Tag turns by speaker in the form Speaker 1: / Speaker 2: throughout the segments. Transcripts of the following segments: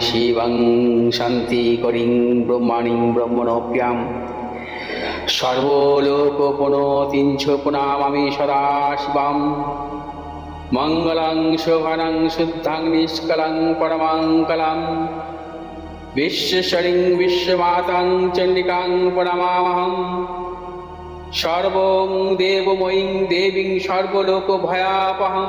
Speaker 1: শিবং শান্তিকরিং ব্রহ্মাণীং ব্রহ্মণপ্যাম সর্বলোক সর্বলোকোপনতিঞ্ছোপনামামি সদা শিবাম মঙ্গলাং শোভনং শুদ্ধাং নিষ্কলাং পরমাঙ্কলাম বিশ্বশরিং বিশ্বমাতাং চণ্ডিকাং পরমামহং সর্বং দেবময়ীং দেবীং সর্বলোক সর্বলোকভয়াপহং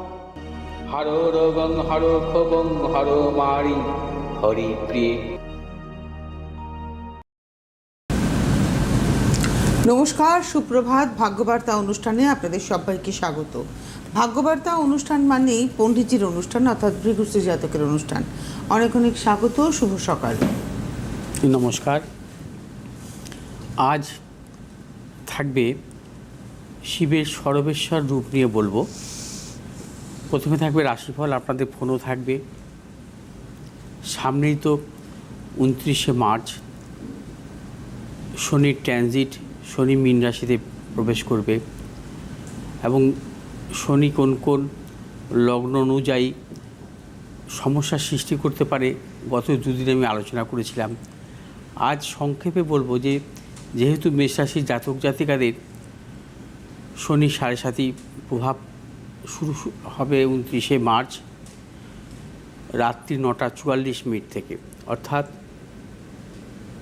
Speaker 1: হর রোগং হর ক্ষোভং হর মারি হরি প্রিয়।
Speaker 2: নমস্কার সুপ্রভাত ভাগ্যবার্তা অনুষ্ঠানে আপনাদের সবাইকে স্বাগত। ভাগ্যবার্তা অনুষ্ঠান মানেই পণ্ডিতজির অনুষ্ঠান অর্থাৎ ভৃগুশ্রী জাতকের অনুষ্ঠান। অনেক অনেক স্বাগত শুভ সকাল।
Speaker 1: নমস্কার। আজ থাকবে শিবের সর্বেশ্বর রূপ নিয়ে বলব। প্রথমে থাকবে রাশিফল, আপনাদের ফোনও থাকবে। সামনেই তো উনত্রিশে মার্চ, শনির ট্রানজিট, শনি মীন রাশিতে প্রবেশ করবে। এবং শনি কোন কোন লগ্ন অনুযায়ী সমস্যার সৃষ্টি করতে পারে, গত দুদিন আমি আলোচনা করেছিলাম। আজ সংক্ষেপে বলব যে, যেহেতু মেষরাশির জাতক জাতিকাদের শনি সাড়ে সাতই প্রভাব শুরু হবে উনত্রিশে মার্চ রাত্রি নটা চুয়াল্লিশ মিনিট থেকে। অর্থাৎ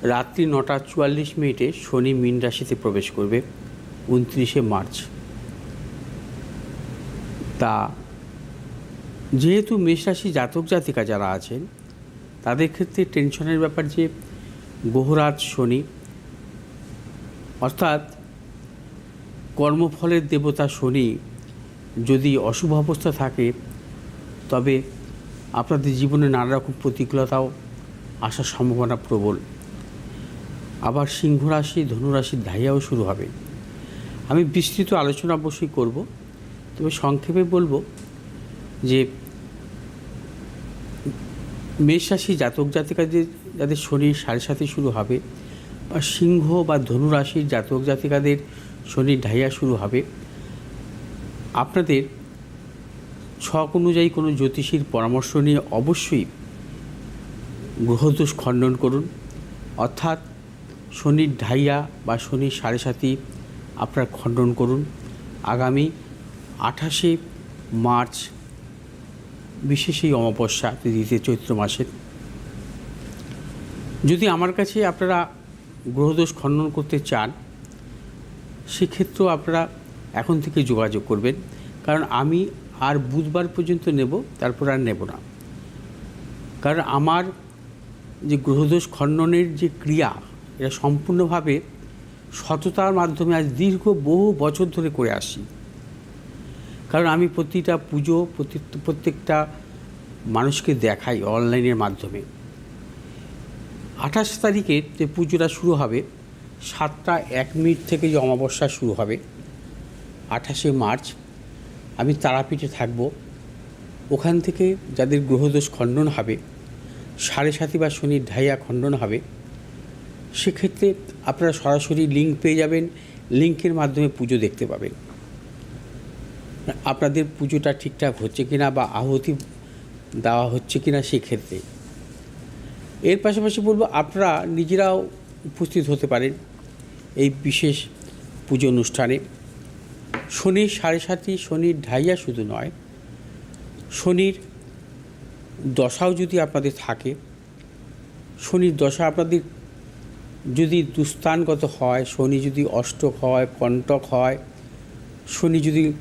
Speaker 1: রাত্রি নটা চুয়াল্লিশ মিনিটে শনি মীন রাশিতে প্রবেশ করবে উনত্রিশে মার্চ। তা যেহেতু মেষরাশি জাতক জাতিকা যারা আছেন, তাদের ক্ষেত্রে টেনশনের ব্যাপার যে গ্রহরাজ শনি, অর্থাৎ কর্মফলের দেবতা শনি যদি অশুভ অবস্থা থাকে, তবে আপনাদের জীবনে নানা রকম প্রতিকূলতাও আসার সম্ভাবনা প্রবল। আবার সিংহ রাশি ধনুরাশির ধাইয়াও শুরু হবে। আমি বিস্তৃত আলোচনা অবশ্যই করব, তবে সংক্ষেপে বলব যে মেষ রাশি জাতক জাতিকাদের, যাদের শনির সাড়ে সাথে শুরু হবে, বা সিংহ বা ধনু রাশির জাতক জাতিকাদের শনির ঢাইয়া শুরু হবে। আপনাদের ছক অনুযায়ী কোনো জ্যোতিষীর পরামর্শ নিয়ে অবশ্যই গ্রহদোষ খণ্ডন করুন। অর্থাৎ শনির ঢাইয়া বা শনির সাড়ে সাতি আপনারা খণ্ডন করুন। আগামী আঠাশে মার্চ, বিশেষ এই অমাবস্যা তিথিতে চৈত্র মাসের। যদি আমার কাছে আপনারা গ্রহদোষ খণ্ডন করতে চান, সেক্ষেত্রেও আপনারা এখন থেকে যোগাযোগ করবেন। কারণ আমি আর বুধবার পর্যন্ত নেব, তারপর আর নেব না। কারণ আমার যে গ্রহদোষ খণ্ডনের যে ক্রিয়া, এটা সম্পূর্ণভাবে সততার মাধ্যমে আজ দীর্ঘ বহু বছর ধরে করে আসি। কারণ আমি প্রতিটা পুজো, প্রতি- প্রত্যেকটা মানুষকে দেখাই অনলাইনের মাধ্যমে। আঠাশ তারিখে যে পুজোটা শুরু হবে, সাতটা এক মিনিট থেকে যে অমাবস্যা শুরু হবে আঠাশে মার্চ আমি তারাপীঠে থাকব। ওখান থেকে যাদের গ্রহদোষ খণ্ডন হবে, সাড়ে সাতি বা শনির ঢাইয়া খণ্ডন হবে, সেক্ষেত্রে আপনারা সরাসরি লিঙ্ক পেয়ে যাবেন। লিঙ্কের মাধ্যমে পুজো দেখতে পাবেন। আপনাদের পুজোটা ঠিকঠাক হচ্ছে কিনা বা আহুতি দেওয়া হচ্ছে কিনা সেক্ষেত্রে। এর পাশাপাশি বলব, আপনারা নিজেরাও উপস্থিত হতে পারেন এই বিশেষ পুজো অনুষ্ঠানে। শনির সাড়ে সাতি শনির ঢাইয়া শুধু নয়, শনির দশাও যদি আপনাদের থাকে, শনির দশা আপনাদের যদি দুস্থানগত হয়, শনি যদি অষ্টক হয় কণ্টক হয়, শনি যদি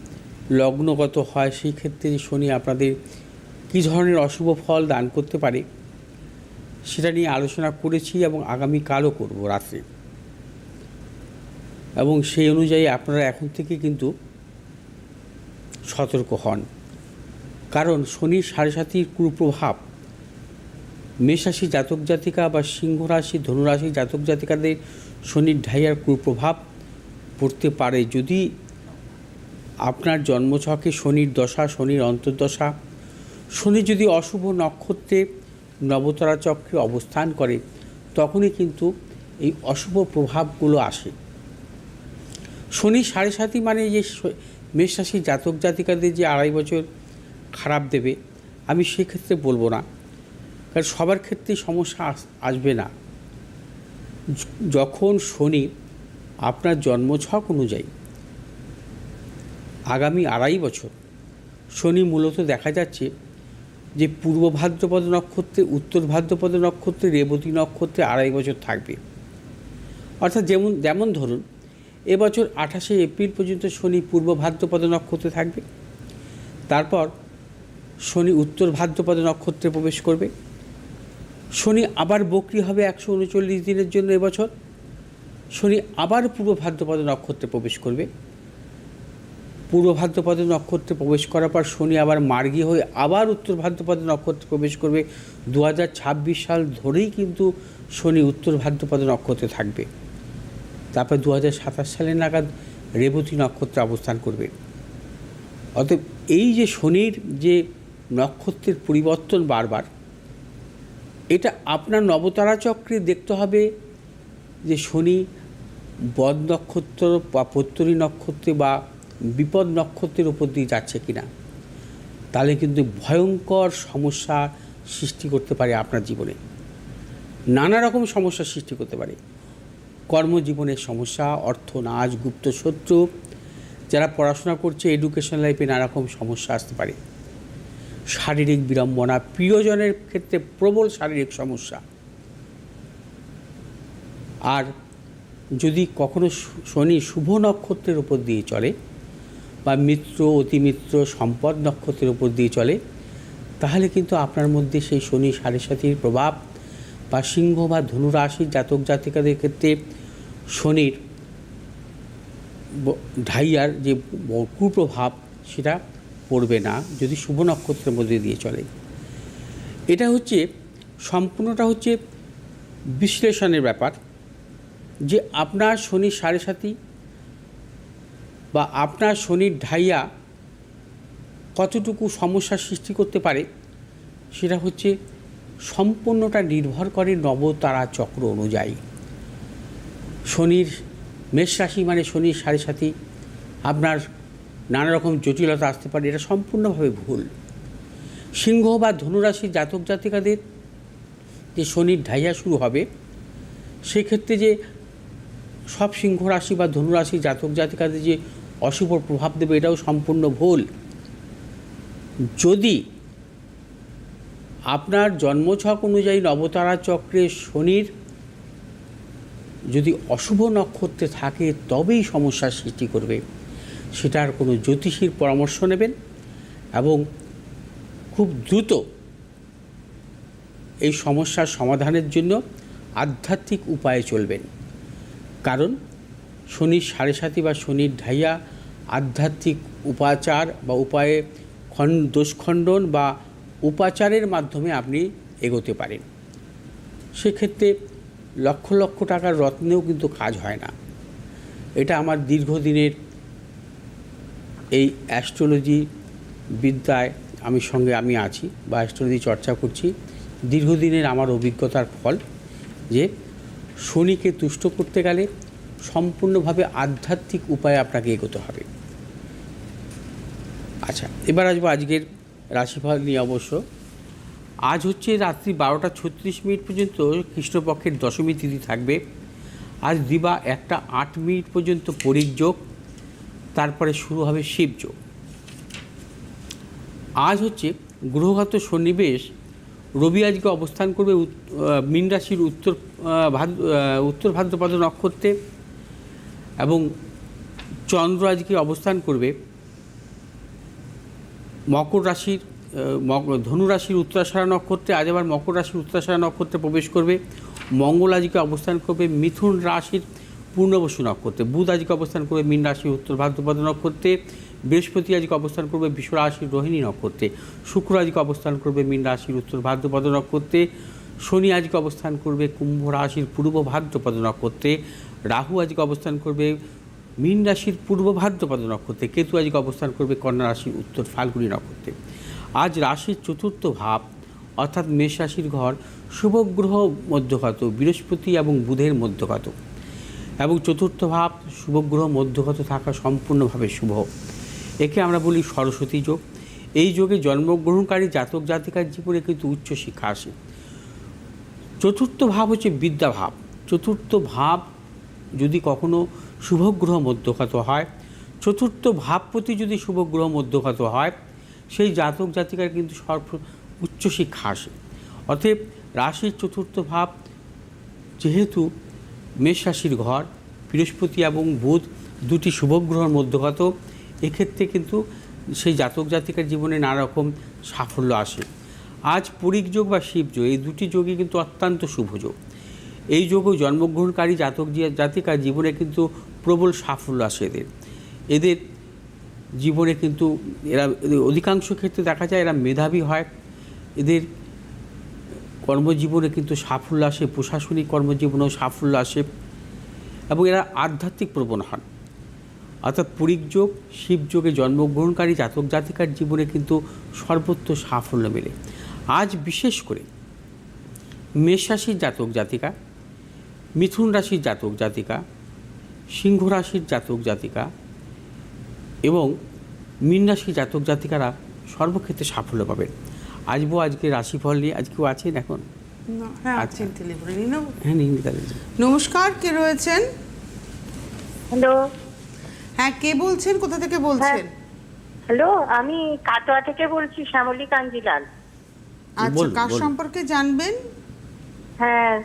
Speaker 1: লগ্নগত হয়, সেই ক্ষেত্রে শনি আপনাদের কী ধরনের অশুভ ফল দান করতে পারে, সেটা নিয়ে আলোচনা করেছি এবং আগামীকালও করব রাত্রে। এবং সেই অনুযায়ী আপনারা এখন থেকে কিন্তু সতর্ক হন। কারণ শনির সাড়ে সাতির কুপ্রভাব। মেষরাশি জাতক জাতিকা বা সিংহ রাশি ধনুরাশি জাতক জাতিকাদের শনির ঢাইয়ার কুপ্রভাব পড়তে পারে। যদি আপনার জন্মছকে শনির দশা, শনির অন্তর্দশা, শনি যদি অশুভ নক্ষত্রে নবতারা চক্রে অবস্থান করে, তখনই কিন্তু এই অশুভ প্রভাবগুলো আসে। শনি সাড়ে সাতই মানে যে মেষ জাতক জাতিকাদের যে আড়াই বছর খারাপ দেবে, আমি সেক্ষেত্রে বলব না। কারণ সবার ক্ষেত্রে সমস্যা আস- আসবে না। যখন শনি আপনার জন্মছক অনুযায়ী আগামী আড়াই বছর, শনি মূলত দেখা যাচ্ছে যে পূর্ব ভাদ্রপদ নক্ষত্রে, উত্তর ভাদ্রপদ নক্ষত্রে, রেবতী নক্ষত্রে আড়াই বছর থাকবে। অর্থাৎ যেমন যেমন ধরুন এবছর আঠাশে এপ্রিল পর্যন্ত শনি পূর্ব ভাদ্রপদ নক্ষত্রে থাকবে। তারপর শনি উত্তর ভাদ্রপদ নক্ষত্রে প্রবেশ করবে। শনি আবার বকরি হবে একশো উনচল্লিশ দিনের জন্য এবছর। শনি আবার পূর্ব ভাদ্রপদ নক্ষত্রে প্রবেশ করবে। পূর্ব ভাদ্রপদ নক্ষত্রে প্রবেশ করার পর শনি আবার মার্গী হয়ে আবার উত্তর ভাদ্রপদ নক্ষত্রে প্রবেশ করবে। দু হাজার ছাব্বিশ সাল ধরেই কিন্তু শনি উত্তর ভাদ্রপদ নক্ষত্রে থাকবে। তারপর দু হাজার সাতাশ সালের নাগাদ রেবতী নক্ষত্রে অবস্থান করবে। অতএব এই যে শনির যে নক্ষত্রের পরিবর্তন বারবার, এটা আপনার নবতারা চক্রে দেখতে হবে যে শনি বদ নক্ষত্র বা পত্তরী নক্ষত্রে বা বিপদ নক্ষত্রের উপর দিয়ে যাচ্ছে কিনা। তাহলে কিন্তু ভয়ঙ্কর সমস্যা সৃষ্টি করতে পারে আপনার জীবনে। নানা রকম সমস্যা সৃষ্টি করতে পারে। কর্মজীবনের সমস্যা, অর্থ অর্থনাশ গুপ্ত শত্রু, যারা পড়াশোনা করছে এডুকেশন লাইফে নানা রকম সমস্যা আসতে পারে। শারীরিক বিড়ম্বনা, প্রিয়জনের ক্ষেত্রে প্রবল শারীরিক সমস্যা। আর যদি কখনো শনি শুভ নক্ষত্রের উপর দিয়ে চলে বা মিত্র, অতিমিত্র, সম্পদ নক্ষত্রের উপর দিয়ে চলে, তাহলে কিন্তু আপনার মধ্যে সেই শনি সাড়ে সাতির প্রভাব বা সিংহ বা ধনুরাশির জাতক জাতিকাদের ক্ষেত্রে শনির ঢাইয়ার যে কুপ্রভাব সেটা পড়বে না, যদি শুভ নক্ষত্রের মধ্যে দিয়ে চলে। এটা হচ্ছে, সম্পূর্ণটা হচ্ছে বিশ্লেষণের ব্যাপার, যে আপনার শনি সাড়ে সাতি বা আপনার শনির ঢাইয়া কতটুকু সমস্যার সৃষ্টি করতে পারে, সেটা হচ্ছে সম্পূর্ণটা নির্ভর করে নবতারা চক্র অনুযায়ী। শনির মেষ রাশি মানে শনির সাড়ে সাথী, আপনার নানা রকম জটিলতা আসতে পারে, এটা সম্পূর্ণভাবে ভুল। সিংহ বা ধনুরাশির জাতক জাতিকাদের যে শনির ঢাইয়া শুরু হবে, সেক্ষেত্রে যে সব সিংহ রাশি বা ধনুরাশি জাতক জাতিকাদের যে অশুভ প্রভাব দেবে, এটাও সম্পূর্ণ ভুল। যদি আপনার জন্মছক অনুযায়ী নবতারা চক্রে শনির যদি অশুভ নক্ষত্রে থাকে, তবেই সমস্যার সৃষ্টি করবে। সেটার কোনো জ্যোতিষীর পরামর্শ নেবেন এবং খুব দ্রুত এই সমস্যার সমাধানের জন্য আধ্যাত্মিক উপায়ে চলবেন। কারণ শনির সাড়ে সাতি বা শনির ঢাইয়া আধ্যাত্মিক উপাচার বা উপায়ে খন, দোষখণ্ডন বা উপাচারের মাধ্যমে আপনি এগোতে পারেন। সেক্ষেত্রে লক্ষ লক্ষ টাকার রত্নেও কিন্তু কাজ হয় না। এটা আমার দীর্ঘদিনের এই অ্যাস্ট্রোলজি বিদ্যায় আমি সঙ্গে আমি আছি বা অ্যাস্ট্রোলজি চর্চা করছি। দীর্ঘদিনের আমার অভিজ্ঞতার ফল যে শনিকে তুষ্ট করতে গেলে সম্পূর্ণভাবে আধ্যাত্মিক উপায়ে আপনাকে এগোতে হবে। আচ্ছা এবার আসব আজকের রাশিফল নিয়ে অবশ্য। আজ হচ্ছে রাত্রি বারোটা ছত্রিশ মিনিট পর্যন্ত কৃষ্ণপক্ষের দশমী তিথি থাকবে। আজ দিবা একটা আট মিনিট পর্যন্ত পরিযোগ তারপরে শুরু হবে শিবযোগ আজ হচ্ছে গ্রহগত সন্নিবেশ, রবি আজকে অবস্থান করবে মীন রাশির উত্তর উত্তর ভাদ্রপদ নক্ষত্রে এবং চন্দ্র আজকে অবস্থান করবে। মকর রাশির ধনু রাশির উত্তরাষাঢ়া নক্ষত্রে আজ আবার মকর রাশির উত্তরাষাঢ়া নক্ষত্রে প্রবেশ করবে। মঙ্গল আজকে অবস্থান করবে মিথুন রাশির পূর্ণবসু নক্ষত্রে। বুধ আজকে অবস্থান করবে মীন রাশির উত্তর ভাদ্রপদ নক্ষত্রে। বৃহস্পতি আজকে অবস্থান করবে বিশ্ব রাশির রোহিণী নক্ষত্রে। শুক্র আজকে অবস্থান করবে মীন রাশির উত্তর ভাদ্রপদ নক্ষত্রে। শনি আজকে অবস্থান করবে কুম্ভ রাশির পূর্ব ভাদ্রপদ নক্ষত্রে। রাহু আজকে অবস্থান করবে মীন রাশির পূর্ব ভাদ্রপদ নক্ষত্রে কেতু আজকে অবস্থান করবে কন্যা রাশির উত্তর ফাল্গুনি নক্ষত্রে। আজ রাশির চতুর্থ ভাব, অর্থাৎ মেষ রাশির ঘর শুভগ্রহ মধ্যগত, বৃহস্পতি এবং বুধের মধ্যগত। এবং চতুর্থ ভাব শুভগ্রহ মধ্যগত থাকা সম্পূর্ণভাবে শুভ। একে আমরা বলি সরস্বতী যোগ। এই যোগে জন্মগ্রহণকারী জাতক জাতিকার জীবনে কিন্তু উচ্চ শিক্ষা আসে। চতুর্থ ভাব হচ্ছে বিদ্যাভাব চতুর্থ ভাব যদি কখনো শুভগ্রহ মধ্যগত হয়। চতুর্থ ভাবপতি যদি শুভগ্রহ মধ্যগত হয়, সেই জাতক জাতিকার কিন্তু সর্ব উচ্চশিক্ষা আসে। অতএব রাশির চতুর্থ ভাব যেহেতু মেষ রাশির ঘর, বৃহস্পতি এবং বুধ দুটি শুভগ্রহের মধ্যগত এক্ষেত্রে কিন্তু সেই জাতক জাতিকার জীবনে নানা রকম সাফল্য আসে। আজ পরিক যোগ বা শিবযোগ, এই দুটি যোগই কিন্তু অত্যন্ত শুভ যোগ। এই যোগও জন্মগ্রহণকারী জাতক জি- জাতিকার জীবনে কিন্তু প্রবল সাফল্য আসে এদের। এদের জীবনে কিন্তু এরা অধিকাংশ ক্ষেত্রে দেখা যায় এরা মেধাবী হয়। এদের কর্মজীবনে কিন্তু সাফল্য আসে, প্রশাসনিক কর্মজীবনেও সাফল্য আসে এবং এরা আধ্যাত্মিক প্রবণ হন। অর্থাৎ পুরিক যোগ শিবযোগে জন্মগ্রহণকারী জাতক জাতিকার জীবনে কিন্তু সর্বত্র সাফল্য মেলে। আজ বিশেষ করে মেষ রাশির জাতক জাতিকা মিথুন রাশির জাতক জাতিকা সিংহ রাশির জাতক জাতিকা এবং মীন রাশির জাতক জাতিকারা সর্বক্ষেত্রে সাফল্য পাবেন। আসব আজকে রাশিফল নিয়ে। আজ কেউ আছেন এখন?
Speaker 2: হ্যাঁ
Speaker 1: আচ্ছা। হ্যাঁ।
Speaker 2: নমস্কার কে রয়েছেন?
Speaker 3: হ্যালো।
Speaker 2: হ্যাঁ কে বলছেন? কোথা থেকে বলছেন?
Speaker 3: হ্যালো আমি কাটোয়া থেকে বলছি শ্যামলী কাঞ্জিলাল।
Speaker 2: আচ্ছা কার সম্পর্কে জানবেন?
Speaker 3: হ্যাঁ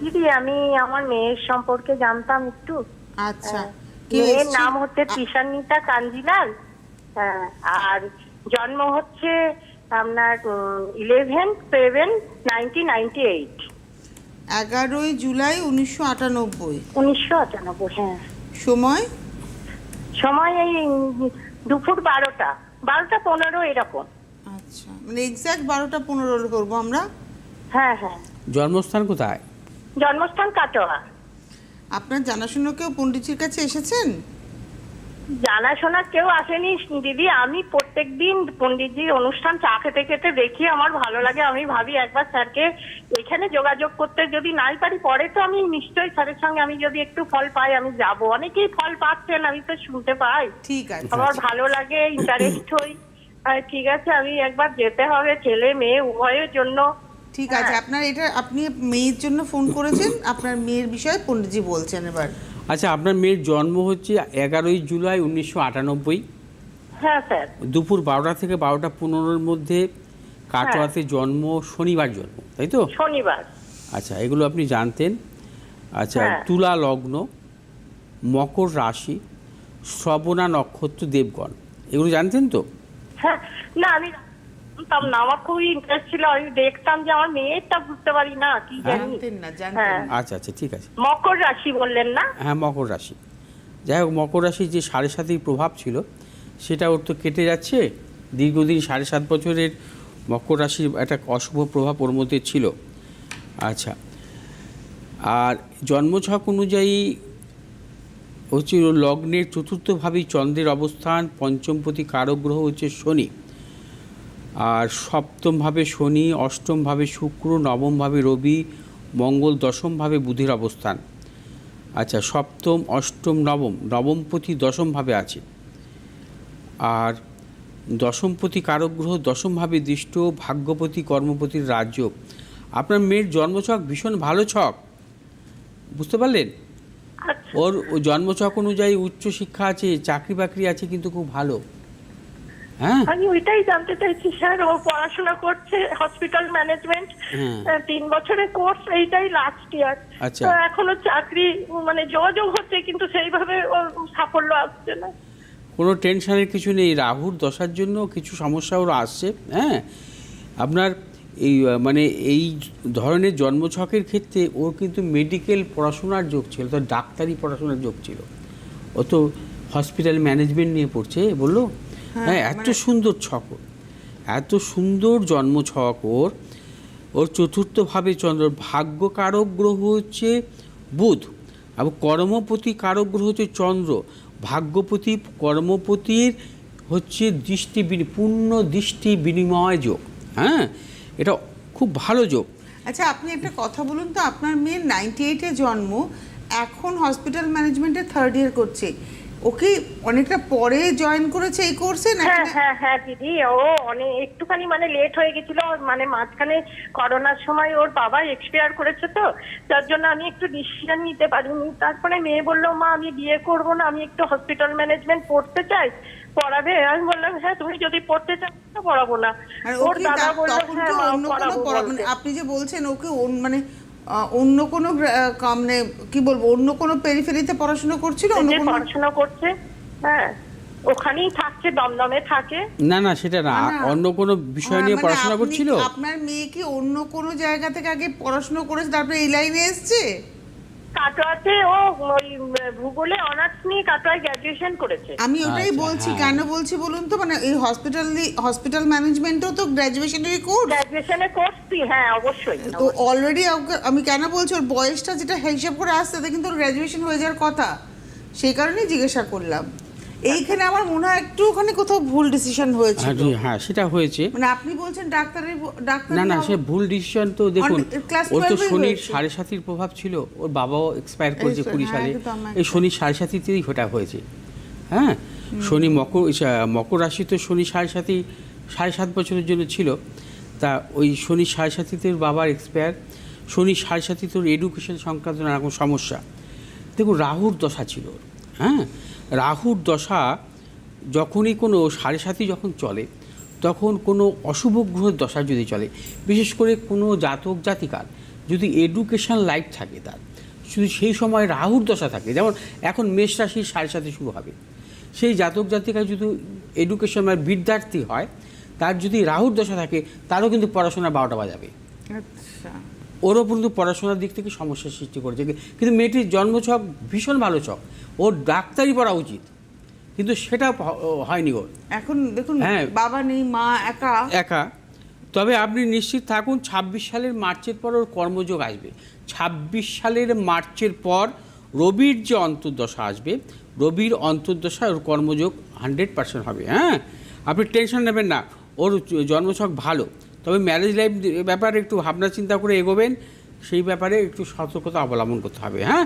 Speaker 3: দিদি আমি আমার মেয়ের সম্পর্কে জানতাম একটু।
Speaker 2: আচ্ছা।
Speaker 3: মেয়ের নাম হচ্ছে তিশান্বিতা কাঞ্জিলাল। হ্যাঁ, আর জন্ম হচ্ছে আপনার eleven seven nineteen ninety eight
Speaker 2: এগারোই জুলাই উনিশশো আটানব্বই।
Speaker 3: উনিশশো আটানব্বই হ্যাঁ।
Speaker 2: সময়?
Speaker 3: সময় এই দুপুর বারোটা। বারোটা পনেরো এরকম।
Speaker 2: আচ্ছা। মানে এক্স্যাক্ট বারোটা পনেরো করব আমরা?
Speaker 3: হ্যাঁ হ্যাঁ।
Speaker 1: জন্মস্থান কোথায়?
Speaker 3: জন্মস্থান কাটোয়া।
Speaker 2: আপনার জানাশুনো কেউ পণ্ডিতজির কাছে এসেছেন?
Speaker 3: জানাশোনা কেউ আসেনি। দিদি আমি প্রত্যেক দিন পণ্ডিতজির অনুষ্ঠান চা খেতে খেতে দেখি আমার ভালো লাগে। আমি ভাবি একবার স্যারকে এখানে যোগাযোগ করতে যদি নাই পারি পরে তো আমি নিশ্চয়ই স্যারের সঙ্গে আমি যদি একটু ফল পাই আমি যাব। অনেকেই ফল পাচ্ছেন আমি তো শুনতে পাই।
Speaker 2: ঠিক আছে।
Speaker 3: আমার ভালো লাগে ইন্টারেস্ট হই। ঠিক আছে আমি একবার যেতে হবে ছেলে মেয়ে উভয়ের জন্য।
Speaker 2: ঠিক আছে
Speaker 3: হ্যাঁ।
Speaker 2: আপনার এটা আপনি মেয়ের জন্য ফোন করেছেন আপনার মেয়ের বিষয়ে পণ্ডিতজি বলছেন এবার।
Speaker 1: আচ্ছা আপনার মেয়ের জন্ম হচ্ছে এগারোই জুলাই উনিশশো আটানব্বই।
Speaker 3: হ্যাঁ স্যার।
Speaker 1: দুপুর বারোটা থেকে বারোটা পনেরোর মধ্যে কাটোয়াতে জন্ম শনিবার জন্ম তাই তো?
Speaker 3: শনিবার।
Speaker 1: আচ্ছা এগুলো আপনি জানতেন। আচ্ছা
Speaker 3: হ্যাঁ।
Speaker 1: তুলা লগ্ন মকর রাশি শ্রবণা নক্ষত্র দেবগণ এগুলো জানতেন তো?
Speaker 3: হ্যাঁ না আমি না আমার খুবই ইন্টারেস্ট ছিল আমি দেখতাম যে আমার মেয়েরটা বুঝতে পারি না কি
Speaker 1: হ্যাঁ।
Speaker 3: জানি।
Speaker 2: জানতেন না জানতেন
Speaker 3: হ্যাঁ।
Speaker 2: না।
Speaker 1: আচ্ছা আচ্ছা ঠিক আছে।
Speaker 3: মকর রাশি বললেন না?
Speaker 1: হ্যাঁ মকর রাশি। যাই হোক মকর রাশির যে সাড়ে সাতের প্রভাব ছিল সেটা ওর তো কেটে যাচ্ছে। দীর্ঘদিন সাড়ে সাত বছরের মকর রাশির একটা অশুভ প্রভাব ওর মধ্যে ছিল। আচ্ছা আর জন্মছক অনুযায়ী হচ্ছে ওর লগ্নের চতুর্থভাবেই চন্দ্রের অবস্থান পঞ্চমপতি কারক গ্রহ হচ্ছে শনি। আর সপ্তমভাবে শনি অষ্টমভাবে শুক্র নবমভাবে রবি মঙ্গল দশমভাবে বুধের অবস্থান। আচ্ছা সপ্তম অষ্টম নবম নবমপতি দশমভাবে আছে। আর দশমপতি কারক গ্রহ দশমভাবে দৃষ্ট ভাগ্যপতি কর্মপতির রাজ্য। আপনার মেয়ের জন্মছক ভীষণ ভালো ছক। বুঝতে পারলেন?
Speaker 3: আচ্ছা।
Speaker 1: ওর জন্মছক অনুযায়ী উচ্চ শিক্ষা আছে চাকরি বাকরি আছে কিন্তু খুব ভালো। হ্যাঁ?
Speaker 3: আমি ওইটাই জানতে চাইছি স্যার। ও পড়াশোনা করছে হসপিটাল ম্যানেজমেন্ট। তিন বছরের কোর্স এইটাই লাস্ট ইয়ার
Speaker 1: আচ্ছা।
Speaker 3: এখনও চাকরি মানে যোগাযোগ হচ্ছে কিন্তু সেইভাবে ওর সাফল্য আসছে না।
Speaker 1: কোনো টেনশনের কিছু নেই রাহুর দশার জন্য কিছু সমস্যা ওর আসছে হ্যাঁ? আপনার এই মানে এই ধরনের জন্মছকের ক্ষেত্রে ওর কিন্তু মেডিকেল পড়াশোনার যোগ ছিল তো ডাক্তারি পড়াশোনার যোগ ছিল। ও তো হসপিটাল ম্যানেজমেন্ট নিয়ে পড়ছে বলল? হ্যাঁ এত সুন্দর ছক এত সুন্দর জন্মছক ওর। ওর চতুর্থভাবে চন্দ্র ভাগ্যকারক গ্রহ হচ্ছে বুধ এবং কর্মপতি কারক গ্রহ হচ্ছে চন্দ্র। ভাগ্যপতি কর্মপতির হচ্ছে দৃষ্টি বিনি- পূর্ণ দৃষ্টি বিনিময় যোগ হ্যাঁ? এটা খুব ভালো যোগ।
Speaker 2: আচ্ছা আপনি একটা কথা বলুন তো আপনার মেয়ের নাইনটি এইটে জন্ম এখন হসপিটাল ম্যানেজমেন্টে থার্ড ইয়ার করছে। ওকে অনেকটা পরে জয়েন করেছে এই কোর্সে নাকি
Speaker 3: হ্যাঁ হ্যাঁ হ্যাঁ দিদি ও অনেক একটুখানি মানে লেট হয়ে গেছিল মানে মাঝখানে করোনার সময় ওর বাবা এক্সপায়ার করেছে তো তার জন্য আমি একটু ডিসিশন নিতে পারিনি। তারপরে মেয়ে বলল মা আমি বিয়ে করব না আমি একটু হসপিটাল ম্যানেজমেন্ট পড়তে চাই পড়াবে? আমি বললাম হ্যাঁ তুমি যদি পড়তে চাও তো পড়াবো না। ওর দাদা বলল হ্যাঁ পড়াবো।
Speaker 2: আপনি যে বলছেন ওকে মানে অন্য কোনো কামনে মানে কি বলব অন্য কোনো পেরিফেরিতে পড়াশোনা করছিল? অন্য কোনো
Speaker 3: পড়াশোনা করছে হ্যাঁ ওখানেই থাকছে দমদমে থাকে।
Speaker 1: না না সেটা না। অন্য কোনো বিষয়
Speaker 2: হ্যাঁ,
Speaker 1: নিয়ে
Speaker 2: মানে
Speaker 1: পড়াশোনা করছিল?
Speaker 2: আপনার মেয়ে কি অন্য কোনো জায়গা থেকে আগে পড়াশোনা করেছে তারপরে এই লাইনে এসছে?
Speaker 3: কাটোয়াতে ও ওই ভূগোলে অনার্স নিয়ে কাটোয়ায় গ্র্যাজুয়েশন করেছে।
Speaker 2: আমি ওটাই
Speaker 1: আচ্ছা,
Speaker 2: বলছি
Speaker 1: হ্যাঁ।
Speaker 2: কেন বলছি বলুন তো? মানে এই হসপিটাল হসপিটাল ম্যানেজমেন্টও তো গ্র্যাজুয়েশনের কোর্স
Speaker 3: গ্র্যাজুয়েশনের কোর্স হ্যাঁ অবশ্যই
Speaker 2: তো অলরেডি আমি কেন বলছি ওর বয়সটা যেটা হিসেব করে আসছে কিন্তু ওর গ্র্যাজুয়েশন হয়ে যাওয়ার কথা। সেই কারণেই জিজ্ঞাসা করলাম। এইখানে আমার মনে হয় একটুখানি কোথাও ভুল ডিসিশন হয়েছে
Speaker 1: হ্যাঁ, হ্যাঁ সেটা হয়েছে।
Speaker 2: মানে আপনি বলছেন ডাক্তারের ডাক্তার
Speaker 1: না না সে ভুল ডিসিশন তো দেখুন ওর তো
Speaker 2: 12 -এই
Speaker 1: শনির সাড়ে সাতির প্রভাব ছিল ওর বাবাও এক্সপায়ার করেছে কুড়ি
Speaker 2: হ্যাঁ,
Speaker 1: সালে। এই। শনির সাড়ে সাতিতেই ওটা হয়েছে। হ্যাঁ শনি মকর মকর রাশি তো শনি সাড়ে সাতি সাড়ে সাত বছরের জন্য ছিল। তা ওই শনি সাড়ে সাতিতে বাবার এক্সপায়ার শনি সাড়ে সাতিতে এডুকেশন সংক্রান্ত নানা রকম সমস্যা। দেখুন রাহুর দশা ছিল হ্যাঁ রাহুর দশা যখনই কোনো সাড়ে সাতি যখন চলে, তখন কোনো অশুভ গ্রহের দশা যদি চলে, বিশেষ করে কোনো জাতক জাতিকার যদি এডুকেশন লাইফ থাকে তার শুধু সেই সময় রাহুর দশা থাকে, যেমন এখন মেষ রাশির সাড়ে সাথে শুরু হবে, সেই জাতক জাতিকা যদি এডুকেশন মানে বিদ্যার্থী হয়, তার যদি রাহুর দশা থাকে, তারও কিন্তু পড়াশোনা বারোটা বাজাবে।
Speaker 2: আচ্ছা।
Speaker 1: ওরও কিন্তু পড়াশোনার দিক থেকে সমস্যার সৃষ্টি করেছে। কিন্তু মেয়েটির জন্মছক ভীষণ ভালো ছক। ওর ডাক্তারি পড়া উচিত। কিন্তু সেটা হয়নি ওর।
Speaker 2: এখন দেখুন
Speaker 1: হ্যাঁ।
Speaker 2: বাবা নেই মা একা।
Speaker 1: একা। তবে আপনি নিশ্চিত থাকুন ছাব্বিশ সালের মার্চের পর ওর কর্মযোগ আসবে। ছাব্বিশ সালের মার্চের পর রবির যে অন্তর্দশা আসবে রবির অন্তর্দশা ওর কর্মযোগ হান্ড্রেড পার্সেন্ট হবে। হ্যাঁ? আপনি টেনশন নেবেন না। ওর জন্মছক ভালো। তবে ম্যারেজ লাইফ ব্যাপারে একটু ভাবনা চিন্তা করে এগোবেন সেই ব্যাপারে একটু সতর্কতা অবলম্বন করতে হবে হ্যাঁ?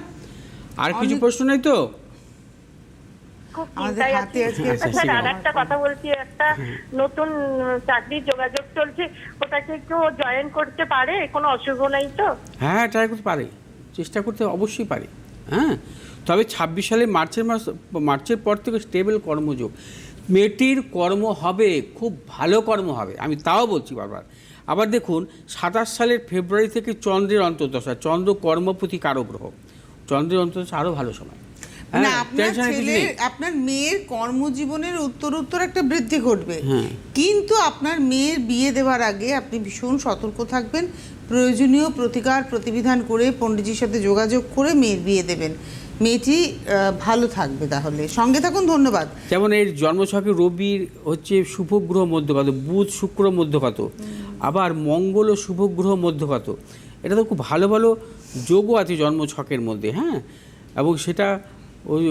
Speaker 1: আর কিছু প্রশ্ন নেই তো।
Speaker 2: আজকে
Speaker 3: আচ্ছা,
Speaker 1: একটা
Speaker 3: কথা বলছি একটা নতুন চাকরির যোগাযোগ চলছে ওটাকে একটু জয়েন করতে পারে? কোনো অসুবিধা নেই তো?
Speaker 1: হ্যাঁ ট্রাই করতে পারে। চেষ্টা করতে অবশ্যই পারে হ্যাঁ? তবে ছাব্বিশ সালে মার্চের মাস মার্চের পর থেকে স্টেবল কর্মযোগ। মেয়েটির কর্ম হবে খুব ভালো কর্ম হবে। আমি তাও বলছি বারবার। আবার দেখুন সাতাশ সালের ফেব্রুয়ারি থেকে চন্দ্রের অন্তর্দশা চন্দ্র কর্মপতি কারও গ্রহ চন্দ্রের অন্তর্দশা আরও ভালো সময়।
Speaker 2: মানে
Speaker 1: হ্যাঁ,
Speaker 2: আপনার
Speaker 1: নেই।
Speaker 2: আপনার মেয়ের কর্মজীবনের উত্তর উত্তর একটা বৃদ্ধি ঘটবে।
Speaker 1: হ্যাঁ।
Speaker 2: কিন্তু আপনার মেয়ের বিয়ে দেওয়ার আগে আপনি ভীষণ সতর্ক থাকবেন। প্রয়োজনীয় প্রতিকার প্রতিবিধান করে পণ্ডিতজির সাথে যোগাযোগ করে মেয়ের বিয়ে দেবেন। মেয়েটি ভালো থাকবে তাহলে। সঙ্গে থাকুন, ধন্যবাদ।
Speaker 1: যেমন এর জন্মছকে রবির হচ্ছে শুভগ্রহ মধ্যগত, বুধ শুক্র মধ্যগত, আবার মঙ্গল ও শুভগ্রহ মধ্যগত। এটা তো খুব ভালো ভালো যোগও আছে জন্মছকের মধ্যে হ্যাঁ? এবং সেটা ওই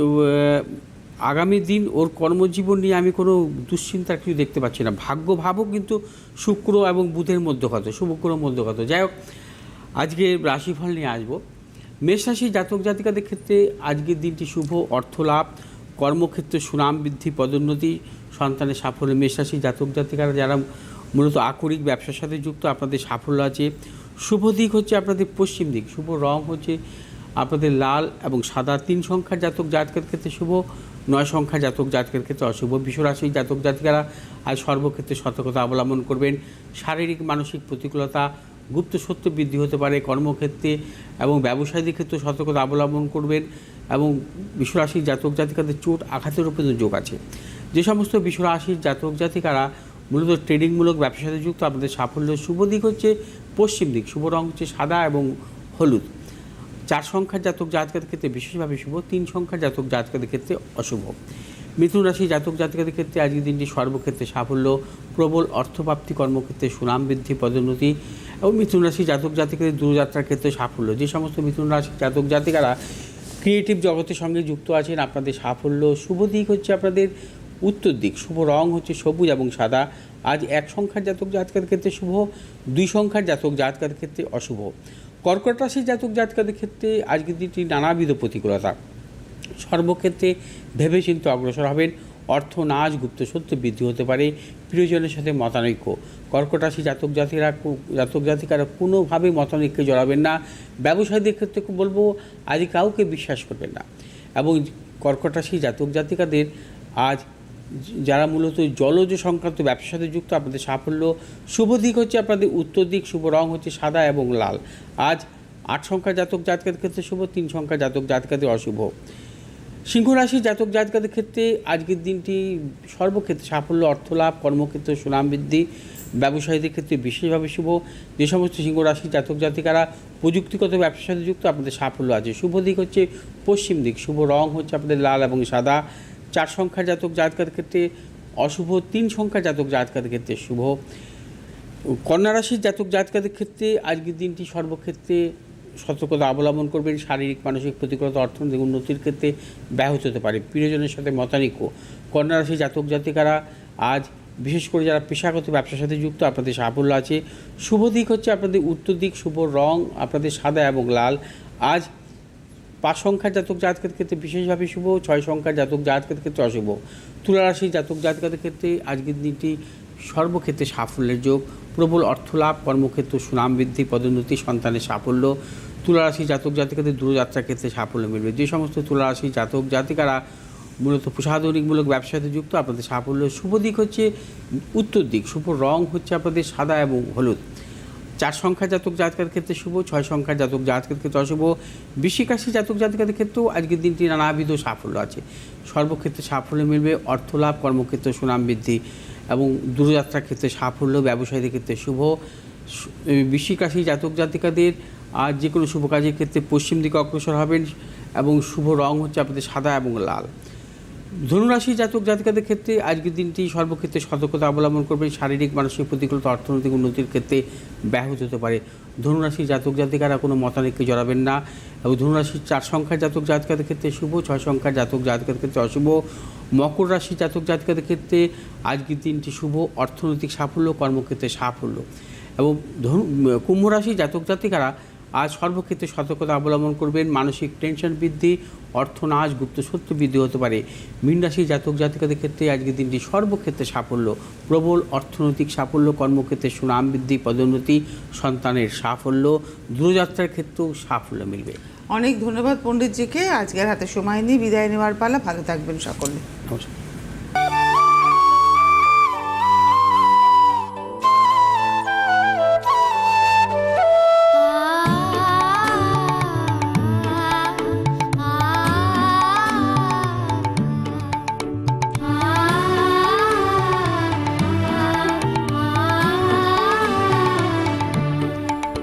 Speaker 1: আগামী দিন ওর কর্মজীবন নিয়ে আমি কোনো দুশ্চিন্তার কিছু দেখতে পাচ্ছি না। ভাগ্য ভাবও কিন্তু শুক্র এবং বুধের মধ্যগত, শুভগ্রহ মধ্যগত। যাই হোক, আজকে রাশিফল নিয়ে আসব। মেষ রাশি জাতক জাতিকাদের ক্ষেত্রে আজকের দিনটি শুভ অর্থলাভ, কর্মক্ষেত্রে সুনাম বৃদ্ধি, পদোন্নতি, সন্তানের সাফল্য। মেষ রাশি জাতক জাতিকারা যারা মূলত আকরিক ব্যবসার সাথে যুক্ত, আপনাদের সাফল্য আছে। শুভ দিক হচ্ছে আপনাদের পশ্চিম দিক। শুভ রং হচ্ছে আপনাদের লাল এবং সাদা তিন সংখ্যার জাতক জাতকের ক্ষেত্রে শুভ, নয় সংখ্যার জাতক জাতকের ক্ষেত্রে অশুভ। বিশ্বরাশি জাতক জাতিকারা আজ সর্বক্ষেত্রে সতর্কতা অবলম্বন করবেন। শারীরিক, মানসিক প্রতিকূলতা গুপ্ত সত্য বৃদ্ধি হতে পারে কর্মক্ষেত্রে এবং ব্যবসায়ীদের ক্ষেত্রে সতর্কতা অবলম্বন করবেন এবং বিশ্বরাশির জাতক জাতিকাদের চোট আঘাতের উপর যোগ আছে। যে সমস্ত বিশ্বরাশির জাতক জাতিকারা মূলত ট্রেডিংমূলক ব্যবসার সাথে যুক্ত আপনাদের সাফল্য শুভ দিক হচ্ছে পশ্চিম দিক, শুভ রং হচ্ছে সাদা এবং হলুদ। চার সংখ্যার জাতক জাতকের ক্ষেত্রে বিশেষভাবে শুভ, তিন সংখ্যার জাতক জাতকের ক্ষেত্রে অশুভ। মিথুন রাশি জাতক জাতকের ক্ষেত্রে আজকের দিনটি সর্বক্ষেত্রে সাফল্য, প্রবল অর্থপ্রাপ্তি কর্মক্ষেত্রে সুনাম বৃদ্ধি, পদোন্নতি এবং মিথুন রাশি জাতক জাতিকাদের দূরযাত্রার ক্ষেত্রে সাফল্য। যে সমস্ত মিথুন রাশি জাতক জাতিকারা ক্রিয়েটিভ জগতের সঙ্গে যুক্ত আছেন, আপনাদের সাফল্য শুভ দিক হচ্ছে আপনাদের উত্তর দিক। শুভ রং হচ্ছে সবুজ এবং সাদা। আজ এক সংখ্যার জাতক জাতকের ক্ষেত্রে শুভ, দুই সংখ্যার জাতক জাতকের ক্ষেত্রে অশুভ। কর্কট রাশির জাতক জাতকের ক্ষেত্রে আজকের দিনটি নানাবিধ প্রতিকূলতা। সর্বক্ষেত্রে ভেবেচিন্তে অগ্রসর হবেন। অর্থ নাচ গুপ্ত সত্য বৃদ্ধি হতে পারে। প্রিয়জনের সাথে মতানৈক্য। কর্কট রাশি জাতক জাতিরা জাতক জাতিকারা কোনোভাবেই মতানৈক্যে জড়াবেন না। ব্যবসায়ীদের ক্ষেত্রে বলব, আজ কাউকে বিশ্বাস করবেন না। এবং কর্কট রাশি জাতক জাতিকাদের আজ যারা মূলত জলজ সংক্রান্ত ব্যবসার সাথে যুক্ত, আপনাদের সাফল্য, শুভ দিক হচ্ছে আপনাদের উত্তর দিক, শুভ রং হচ্ছে সাদা এবং লাল। আজ আট সংখ্যার জাতক জাতকের ক্ষেত্রে শুভ, তিন সংখ্যার জাতক জাতকাদের অশুভ। সিংহ রাশির জাতক জাতকাদের ক্ষেত্রে আজকের দিনটি সর্বক্ষেত্রে সাফল্য অর্থ লাভ কর্মক্ষেত্রে সুনাম বৃদ্ধি, ব্যবসায়ীদের ক্ষেত্রে বিশেষভাবে শুভ। যে সমস্ত সিংহ রাশির জাতক জাতিকারা প্রযুক্তিগত ব্যবসার সাথে যুক্ত, আপনাদের সাফল্য আছে শুভ দিক হচ্ছে পশ্চিম দিক। শুভ রং হচ্ছে আপনাদের লাল এবং সাদা। চার সংখ্যার জাতক জাতকার ক্ষেত্রে অশুভ, তিন সংখ্যার জাতক জাতকাদের ক্ষেত্রে শুভ। কন্যা রাশির জাতক জাতকাদের ক্ষেত্রে আজকের দিনটি সর্বক্ষেত্রে সতর্কতা অবলম্বন করবেন, শারীরিক, মানসিক প্রতিকূলতা, অর্থনৈতিক উন্নতির ক্ষেত্রে ব্যাহত হতে পারে। প্রিয়জনের সাথে মতানিক্য। কন্যা রাশির জাতক জাতিকারা আজ বিশেষ করে যারা পেশাগত ব্যবসার সাথে যুক্ত, আপনাদের সাফল্য আছে। শুভ দিক হচ্ছে আপনাদের উত্তর দিক, শুভ রং, আপনাদের সাদা এবং লাল। আজ পাঁচ সংখ্যার জাতক জাতকের ক্ষেত্রে বিশেষভাবে শুভ, ছয় সংখ্যার জাতক জাতকের ক্ষেত্রে অশুভ। তুলা রাশির জাতক জাতকের ক্ষেত্রে আজকের দিনটি সর্বক্ষেত্রে সাফল্যের যোগ, প্রবল অর্থলাভ, কর্মক্ষেত্র সুনাম বৃদ্ধি, পদোন্নতি, সন্তানের সাফল্য, তুলারাশি জাতক জাতিকাদের দূরযাত্রার ক্ষেত্রে সাফল্য মিলবে। যে সমস্ত তুলারাশি জাতক জাতিকারা মূলত প্রসাধনিকমূলক ব্যবসার সাথে যুক্ত, আপনাদের সাফল্য শুভ দিক হচ্ছে উত্তর দিক, শুভ রং হচ্ছে আপনাদের সাদা এবং হলুদ। চার সংখ্যার জাতক জাতকের ক্ষেত্রে শুভ, ছয় সংখ্যার জাতক জাতকের ক্ষেত্রে অশুভ বৃশ্চিক রাশি জাতক জাতিকাদের ক্ষেত্রেও আজকের দিনটি নানাবিধ সাফল্য আছে। সর্বক্ষেত্রে সাফল্য মিলবে, অর্থলাভ, কর্মক্ষেত্রে সুনাম বৃদ্ধি। এবং দূরযাত্রার ক্ষেত্রে সাফল্য, ব্যবসায়ীদের ক্ষেত্রে শুভ। বৃশ্চিক রাশি জাতক, জাতিকাদের আর যে কোনো শুভ কাজের ক্ষেত্রে পশ্চিম দিকে অগ্রসর হবেন এবং শুভ রং হচ্ছে আপনাদের সাদা এবং লাল। ধনুরাশি জাতক, জাতিকাদের ক্ষেত্রে আজকের দিনটি সর্বক্ষেত্রে সতর্কতা অবলম্বন করবেন। শারীরিক, মানসিক প্রতিকূলতা অর্থনৈতিক উন্নতির ক্ষেত্রে ব্যাহত হতে পারে। ধনুরাশি জাতক, জাতিকারা কোনো মতানৈক্যে জড়াবেন না এবং ধনুরাশির চার সংখ্যার জাতক, জাতিকাদের ক্ষেত্রে শুভ, ছয় সংখ্যার জাতক জাতিকাদের ক্ষেত্রে অশুভ। মকর রাশি জাতক জাতিকাদের ক্ষেত্রে আজকের দিনটি শুভ, অর্থনৈতিক সাফল্য, কর্মক্ষেত্রে সাফল্য। এবং ধনু কুম্ভ রাশি জাতক জাতিকারা আজ সর্বক্ষেত্রে সতর্কতা অবলম্বন করবেন, মানসিক টেনশন বৃদ্ধি, অর্থনাশ, গুপ্ত সত্য বৃদ্ধি হতে পারে। মীন রাশি জাতক জাতিকাদের ক্ষেত্রে আজকের দিনটি সর্বক্ষেত্রে সাফল্য। প্রবল অর্থনৈতিক সাফল্য, কর্মক্ষেত্রে সুনাম বৃদ্ধি, পদোন্নতি, সন্তানের সাফল্য, দূরযাত্রার ক্ষেত্রেও সাফল্য মিলবে।
Speaker 2: অনেক ধন্যবাদ পণ্ডিতজিকে। আজকের হাতে সময় নিয়ে বিদায় নেওয়ার পালা। ভালো থাকবেন সকলে।
Speaker 1: নমস্কার